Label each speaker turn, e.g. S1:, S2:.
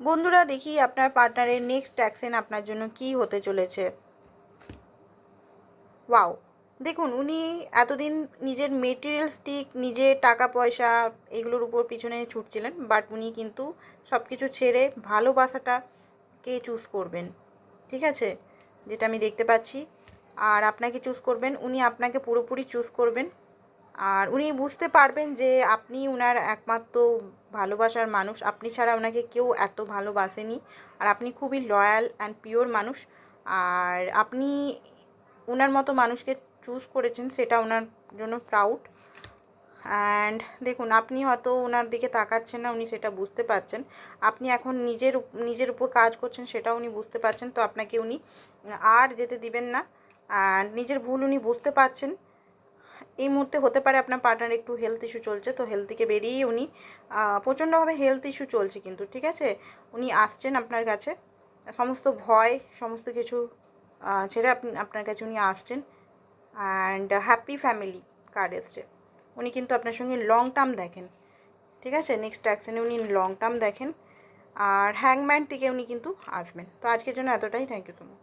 S1: বন্ধুরা, দেখি আপনার পার্টনারের নেক্সট অ্যাকশন আপনার জন্য কি হতে চলেছে। ওয়াও দেখুন, উনি এতদিন নিজের মেটেরিয়াল স্টিক নিজের টাকা পয়সা এগুলোর উপর পিছনে ছুটছিলেন বাট উনি কিন্তু সব কিছু ছেড়ে ভালোবাসাটাকে চুজ করবেন। ঠিক আছে? যেটা আমি দেখতে পাচ্ছি। আর আপনাকে চুজ করবেন, উনি আপনাকে পুরোপুরি চুজ করবেন। আর উনি বুঝতে পারবেন যে আপনি উনার একমাত্র ভালোবাসার মানুষ। আপনি ছাড়া ওনাকে কেউ এত ভালোবাসেনি। আর আপনি খুবই লয়াল অ্যান্ড পিওর মানুষ। আর আপনি ওনার মতো মানুষকে চুজ করেছেন, সেটা ওনার জন্য প্রাউড অ্যান্ড দেখুন, আপনি হয়তো ওনার দিকে তাকাচ্ছেন না, উনি সেটা বুঝতে পারছেন। আপনি এখন নিজের নিজের উপর কাজ করছেন সেটা উনি বুঝতে পারছেন। তো আপনাকে উনি আর যেতে দিবেন না। অ্যান্ড নিজের ভুল উনি বুঝতে পারছেন। এই মুহূর্তে হতে পারে আপনার পার্টনার একটু হেলথ ইস্যু চলছে, তো হেলথ থেকে বেরিয়ে উনি প্রচণ্ডভাবে হেলথ ইস্যু চলছে কিন্তু, ঠিক আছে? উনি আসছেন আপনার কাছে, সমস্ত ভয়, সমস্ত কিছু ছেড়ে আপনি, আপনার কাছে উনি আসছেন অ্যান্ড হ্যাপি ফ্যামিলি কার্ড এসছে। উনি কিন্তু আপনার সঙ্গে লং টার্ম দেখেন, ঠিক আছে? নেক্সট অ্যাকশনে উনি লং টার্ম দেখেন, আর হ্যাংম্যান থেকে উনি কিন্তু আসবেন। তো আজকের জন্য এতটাই থ্যাংক ইউ সো মাচ